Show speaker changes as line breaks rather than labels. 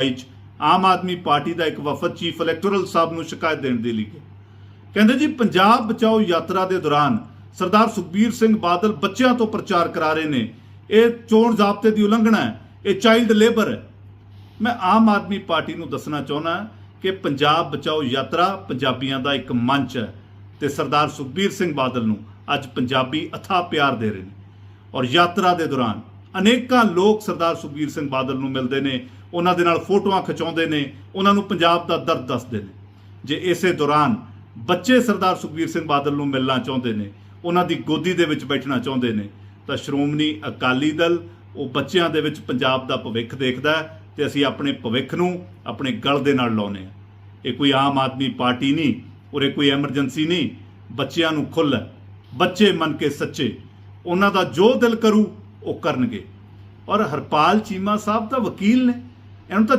ਚ ਆਮ ਆਦਮੀ ਪਾਰਟੀ ਦਾ ਇੱਕ ਵਫਦ ਚੀਫ ਇਲੈਕਟੋਰਲ ਸਾਹਿਬ ਨੂੰ ਸ਼ਿਕਾਇਤ ਦੇਣ ਦੇ ਲਈ ਕਹਿੰਦੇ ਜੀ, ਪੰਜਾਬ ਬਚਾਓ ਯਾਤਰਾ ਦੇ ਦੌਰਾਨ ਸਰਦਾਰ ਸੁਖਬੀਰ ਸਿੰਘ ਬਾਦਲ ਬੱਚਿਆਂ ਤੋਂ ਪ੍ਰਚਾਰ ਕਰਾ ਰਹੇ ਨੇ। ਇਹ ਚੋਣ ਜ਼ਾਬਤੇ ਦੀ ਉਲੰਘਣਾ ਹੈ, ਇਹ ਚਾਈਲਡ ਲੇਬਰ ਹੈ। ਮੈਂ ਆਮ ਆਦਮੀ ਪਾਰਟੀ ਨੂੰ ਦੱਸਣਾ ਚਾਹੁੰਦਾ ਕਿ ਪੰਜਾਬ ਬਚਾਓ ਯਾਤਰਾ ਪੰਜਾਬੀਆਂ ਦਾ ਇੱਕ ਮੰਚ ਹੈ ਤੇ ਸਰਦਾਰ ਸੁਖਬੀਰ ਸਿੰਘ ਬਾਦਲ ਨੂੰ ਅੱਜ ਪੰਜਾਬੀ ਅਥਾ ਪਿਆਰ ਦੇ ਰਹੇ ਨੇ। ਔਰ ਯਾਤਰਾ ਦੇ ਦੌਰਾਨ ਅਨੇਕਾਂ ਲੋਕ ਸਰਦਾਰ ਸੁਖਬੀਰ ਸਿੰਘ ਬਾਦਲ ਨੂੰ ਮਿਲਦੇ ਨੇ, ਉਹਨਾਂ ਦੇ ਨਾਲ ਫੋਟੋਆਂ ਖਿਚਾਉਂਦੇ ਨੇ, ਉਹਨਾਂ ਨੂੰ ਪੰਜਾਬ ਦਾ ਦਰਦ ਦੱਸਦੇ ਨੇ। ਜੇ ਇਸੇ ਦੌਰਾਨ ਬੱਚੇ ਸਰਦਾਰ ਸੁਖਬੀਰ ਸਿੰਘ ਬਾਦਲ ਨੂੰ ਮਿਲਣਾ ਚਾਹੁੰਦੇ ਨੇ, ਉਹਨਾਂ ਦੀ ਗੋਦੀ ਦੇ ਵਿੱਚ ਬੈਠਣਾ ਚਾਹੁੰਦੇ ਨੇ, ਤਾਂ ਸ਼੍ਰੋਮਣੀ ਅਕਾਲੀ ਦਲ ਉਹ ਬੱਚਿਆਂ ਦੇ ਵਿੱਚ ਪੰਜਾਬ ਦਾ ਭਵਿੱਖ ਦੇਖਦਾ ਹੈ ਤੇ ਅਸੀਂ ਆਪਣੇ ਭਵਿੱਖ ਨੂੰ ਆਪਣੇ ਗਲ ਦੇ ਨਾਲ ਲਾਉਨੇ ਆ ਇਹ ਕੋਈ ਆਮ ਆਦਮੀ ਪਾਰਟੀ ਨਹੀਂ ਉਰੇ ਕੋਈ ਐਮਰਜੈਂਸੀ ਨਹੀਂ, ਬੱਚਿਆਂ ਨੂੰ ਖੁੱਲ੍ਹ ਬੱਚੇ ਮੰਨ ਕੇ ਸੱਚੇ, ਉਹਨਾਂ ਦਾ ਜੋ ਦਿਲ ਕਰੂ ਉਹ ਕਰਨਗੇ। ਔਰ ਹਰਪਾਲ ਚੀਮਾ ਸਾਹਿਬ ਤਾਂ ਵਕੀਲ ਨੇ। ਇਹਨੂੰ ਤਾਂ